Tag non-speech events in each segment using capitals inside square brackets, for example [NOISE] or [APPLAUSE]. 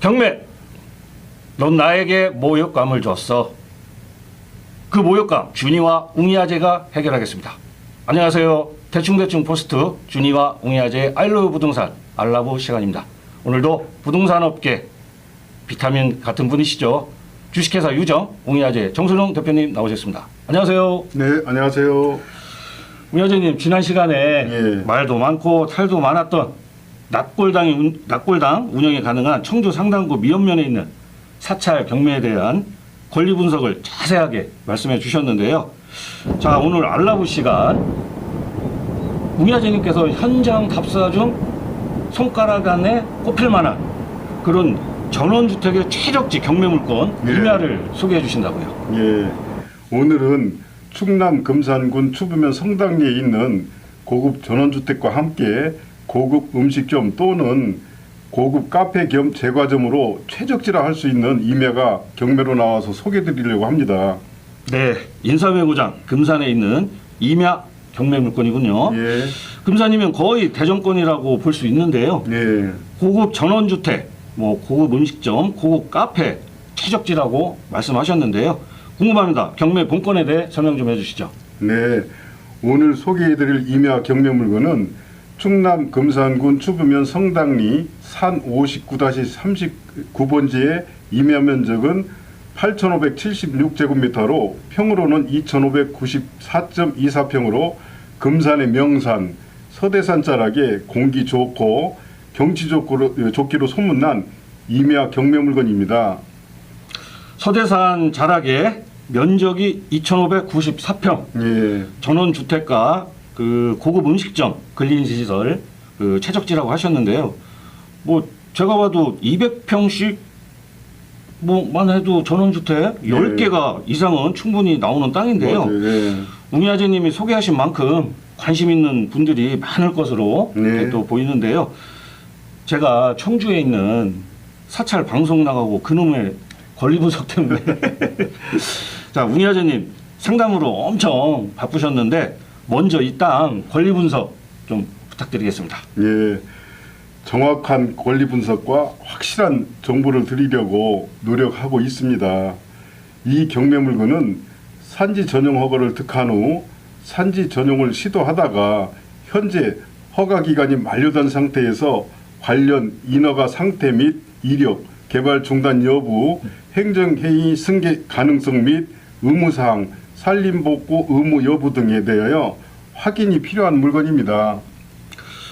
경매, 넌 나에게 모욕감을 줬어. 그 모욕감 준이와 웅이아재가 해결하겠습니다. 안녕하세요. 대충대충 포스트 준이와 웅이아재의 알로브 부동산 알라보 시간입니다. 오늘도 부동산 업계 비타민 같은 분이시죠. 주식회사 유정 웅이아재 정순웅 대표님 나오셨습니다. 안녕하세요. 네, 안녕하세요. 웅이아재님 지난 시간에 예. 말도 많고 탈도 많았던 납골당이 운- 납골당 운영이 가능한 청주 상당구 미연면에 있는 사찰 경매에 대한 권리 분석을 자세하게 말씀해 주셨는데요. 자 오늘 알라브 시간 웅야재님께서 현장 답사 중 손가락 안에 꼽힐 만한 그런 전원주택의 최적지 경매 물건 예. 임야를 소개해 주신다고요. 예, 오늘은 충남 금산군 추부면 성당리에 있는 고급 전원주택과 함께 고급 음식점 또는 고급 카페 겸 제과점으로 최적지라 할 수 있는 임야가 경매로 나와서 소개드리려고 합니다. 네, 인사매고장 금산에 있는 임야 경매 물건이군요. 예, 금산이면 거의 대정권이라고 볼 수 있는데요. 예, 고급 전원주택, 뭐 고급 음식점, 고급 카페 최적지라고 말씀하셨는데요. 궁금합니다. 경매 본건에 대해 설명 좀 해주시죠. 네. 오늘 소개해드릴 임야 경매 물건은 충남 금산군 추부면 성당리 산 59-39번지의 임야 면적은 8,576제곱미터로 평으로는 2,594.24평으로 금산의 명산 서대산 자락에 공기 좋고 경치 좋고, 좋기로 소문난 임야 경매 물건입니다. 서대산 자락에 면적이 2,594평, 예, 전원주택과 그 고급 음식점, 근린시설 그 최적지라고 하셨는데요. 뭐 제가 봐도 200평씩 뭐만 해도 전원주택 네. 10개가 이상은 충분히 나오는 땅인데요. 맞아요. 예. 웅야재님이 소개하신 만큼 관심 있는 분들이 많을 것으로 네. 또 보이는데요. 제가 청주에 있는 사찰 방송 나가고 그놈의 권리 분석 때문에 [LAUGHS] 자 웅야재님 상담으로 엄청 바쁘셨는데 먼저 이 땅 권리 분석 좀 부탁드리겠습니다. 예, 정확한 권리 분석과 확실한 정보를 드리려고 노력하고 있습니다. 이 경매 물건은 산지 전용 허가를 득한 후 산지 전용을 시도하다가 현재 허가 기간이 만료된 상태에서 관련 인허가 상태 및 이력, 개발 중단 여부, 행정회의 승계 가능성 및 의무사항, 산림복구 의무 여부 등에 대하여 확인이 필요한 물건입니다.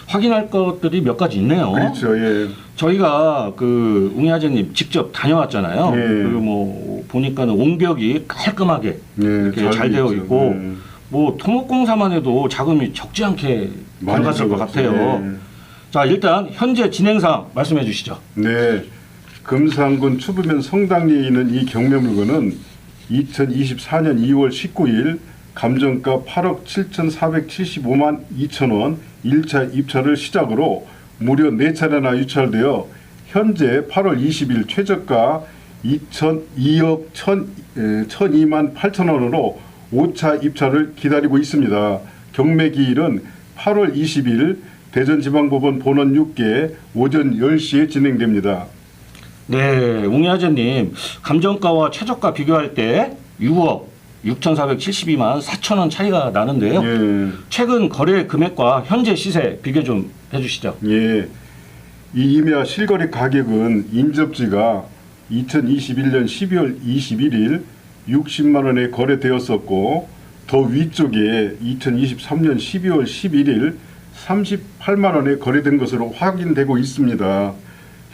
확인할 것들이 몇 가지 있네요. 그렇죠. 예. 저희가 그 웅야재님 직접 다녀왔잖아요. 예. 그리고 뭐 보니까는 옹벽이 깔끔하게 예, 이렇게 잘 되어 있죠. 있고 예. 뭐 토목공사만 해도 자금이 적지 않게 들어갔을 것. 같아요. 자 일단 현재 진행상 말씀해 주시죠. 네. 금산군 추부면 성당리에 있는 이 경매 물건은 2024년 2월 19일 감정가 8억 7,475만 2천 원 1차 입찰을 시작으로 무려 4차례나 유찰되어 현재 8월 20일 최저가 2천 2억 1천 1,002만 8천 원으로 5차 입찰을 기다리고 있습니다. 경매 기일은 8월 20일 대전지방법원 본원 6개 오전 10시에 진행됩니다. 네, 웅야재님 감정가와 최저가 비교할 때 6억 6,472만 4천 원 차이가 나는데요. 예. 최근 거래 금액과 현재 시세 비교 좀 해주시죠. 예. 이 임야 실거래 가격은 인접지가 2021년 12월 21일 60만 원에 거래되었었고 더 위쪽에 2023년 12월 11일 38만 원에 거래된 것으로 확인되고 있습니다.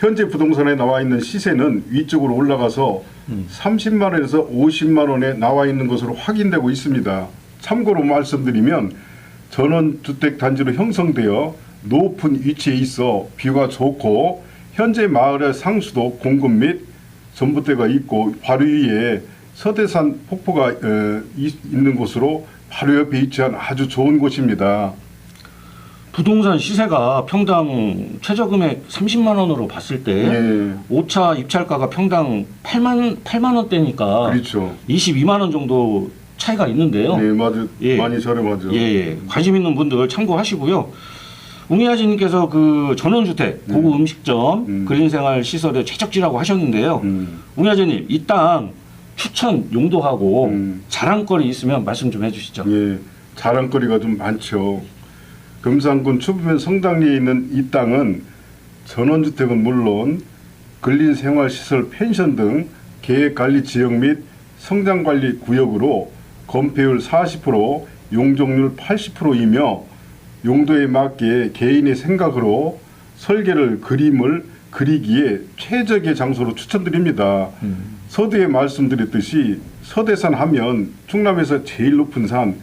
현재 부동산에 나와 있는 시세는 위쪽으로 올라가서 30만 원에서 50만 원에 나와 있는 것으로 확인되고 있습니다. 참고로 말씀드리면 전원 주택 단지로 형성되어 높은 위치에 있어 뷰가 좋고 현재 마을의 상수도 공급 및 전봇대가 있고 바로 위에 서대산 폭포가 어, 이- 있는 곳으로 바로 옆에 위치한 아주 좋은 곳입니다. 부동산 시세가 평당 최저금액 30만 원으로 봤을 때 예, 5차 입찰가가 평당 8만 8만 원대니까 그렇죠. 22만 원 정도 차이가 있는데요. 네, 맞아, 예. 많이 저렴하죠. 예, 예. 관심 있는 분들 참고하시고요. 웅이아지님께서 그 전원주택 고급 음식점 음. 그린생활 시설의 최적지라고 하셨는데요. 음. 웅이아지님 이 땅 추천 용도하고 음. 자랑거리 있으면 말씀 좀 해주시죠. 예, 자랑거리가 좀 많죠. 금산군 추부면 성당리에 있는 이 땅은 전원주택은 물론 근린생활시설 펜션 등 계획관리 지역 및 성장관리 구역으로 건폐율 40%, 용적률 80%이며 용도에 맞게 개인의 생각으로 설계를 그림을 그리기에 최적의 장소로 추천드립니다. 서두에 말씀드렸듯이 서대산 하면 충남에서 제일 높은 산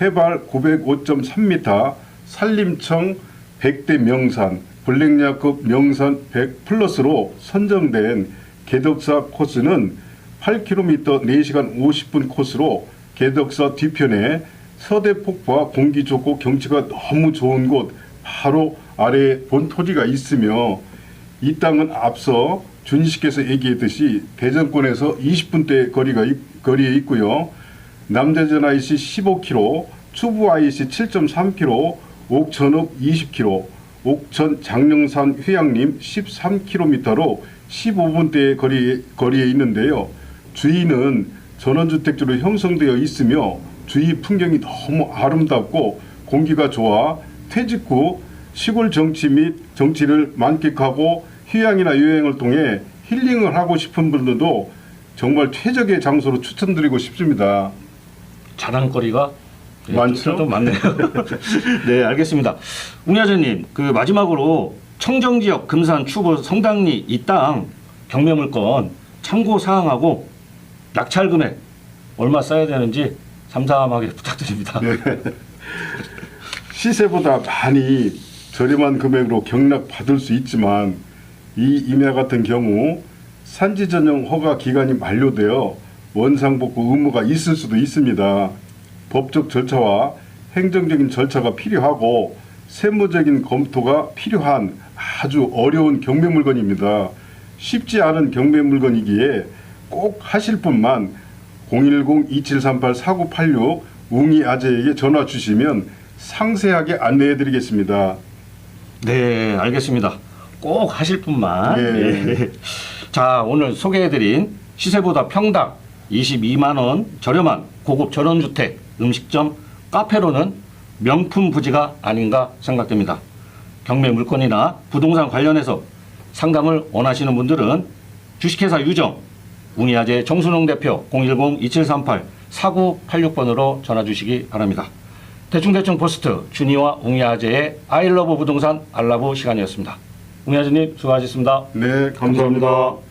해발 905.3m 산림청 100대 명산 블랙야급 명산 100 플러스로 선정된 개덕사 코스는 8km 4시간 50분 코스로 개덕사 뒤편에 서대폭포와 공기 좋고 경치가 너무 좋은 곳 바로 아래에 본 토지가 있으며 이 땅은 앞서 준 씨께서 얘기했듯이 대전권에서 20분대 거리가 있- 거리에 있고요. 남대전 IC 15km, 추부 IC 7.3km, 옥천읍 20km, 옥천 장령산 휴양림 13km로 15분대 거리에, 거리에 있는데요. 주위는 전원주택지로 형성되어 있으며 주위 풍경이 너무 아름답고 공기가 좋아 퇴직 후 시골 정치 및 정치를 만끽하고 휴양이나 여행을 통해 힐링을 하고 싶은 분들도 정말 최적의 장소로 추천드리고 싶습니다. 자랑거리가 예, 많죠? 좀- 좀 많네요. [LAUGHS] 네, 알겠습니다. 웅야재님, 그 마지막으로 청정 지역 금산 추부 성당리 이 땅 경매물건 참고 사항하고 낙찰 금액 얼마 써야 되는지 삼삼하게 [LAUGHS] 부탁드립니다. 네. 시세보다 많이 저렴한 금액으로 경락 받을 수 있지만 이 임야 같은 경우 산지 전용 허가 기간이 만료되어 원상복구 의무가 있을 수도 있습니다. 법적 절차와 행정적인 절차가 필요하고 세무적인 검토가 필요한 아주 어려운 경매 물건입니다. 쉽지 않은 경매 물건이기에 꼭 하실 분만 010-2738-4986 웅이 아재에게 전화 주시면 상세하게 안내해 드리겠습니다. 네, 알겠습니다. 꼭 하실 분만. 예. 예. 자, 오늘 소개해 드린 시세보다 평당 22만 원 저렴한 고급 전원주택 음식점 카페로는 명품 부지가 아닌가 생각됩니다. 경매 물건이나 부동산 관련해서 상담을 원하시는 분들은 주식회사 유정 웅이아재 정순홍 대표 010-2738-4986번으로 전화 주시기 바랍니다. 대충대충 포스트 준이와 웅이아재의 아이러브 부동산 알라브 시간이었습니다. 웅이아재님 수고하셨습니다. 네, 감사합니다. 감사합니다.